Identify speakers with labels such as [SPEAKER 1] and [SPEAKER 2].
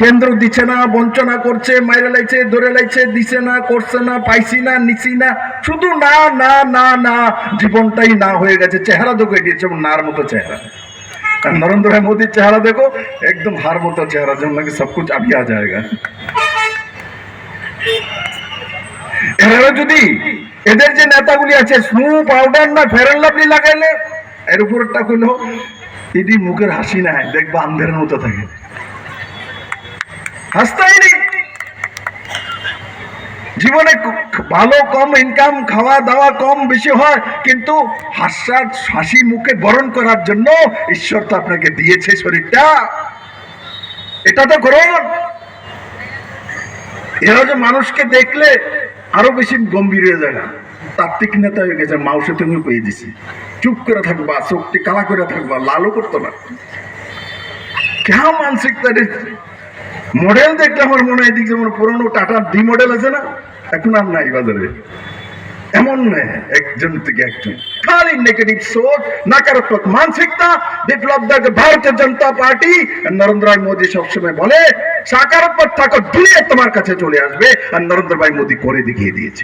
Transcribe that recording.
[SPEAKER 1] কেন্দ্র দিচ্ছে না, বঞ্চনা করছে, মাইরে লাইছে, ধরে লাইছে, দিছে না, করছে না, পাইছি না, নিছি না, শুধু না না না না, জীবনটাই না হয়ে গেছে, চেহারা দেখো হচ্ছে নার মতো চেহারা। নরেন্দ্র ভাই মোদীর চেহারা দেখো, একদম হার মতো চেহারা, যেমন নাকি সব কুছ আবি আ এরা যদি এদের যে নেতাগুলি আছে স্নো পাউডার না ফেরান লাভলি লাগাইলে, এর উপরটা কইলো এটি মুখের হাসি নাই, দেখবা আন্ধের মতো থাকে। হাসতেই নেই। জীবনে ভালো কম ইনকাম খাওয়া দাওয়া কম বেশি হয়, কিন্তু হাস্যার হাসি মুখে বরণ করার জন্য ঈশ্বর তো আপনাকে দিয়েছে শরীরটা। এটা তো করুন। এরা যে মানুষকে দেখলে আরও বেশি গম্ভীর হয়ে যায় না। তাত্ত্বিক নেতা হয়ে গেছে মাউসে তুমি পেয়ে দিছি। চুপ করে থাকবা, চোখটি কালা করে থাকবা, লালও করতো না। কেমন মানসিকতা মডেল দেখতে আমার মনে হয় এদিক যেমন পুরনো টাটার ডি মডেল আছে না, এখন আর নাই বাজারে। এমন একজন থেকে একজন। খালি নেগেটিভ সোচ নাকারাত্মক মানসিকতা, বিপ্লব দেখ ভারতীয় জনতা পার্টি। নরেন্দ্র ভাই মোদী সবসময় বলে, সাকারাত্মক থাকো দুনিয়া তোমার কাছে চলে আসবে, আর নরেন্দ্র ভাই মোদী করে দেখিয়ে দিয়েছে।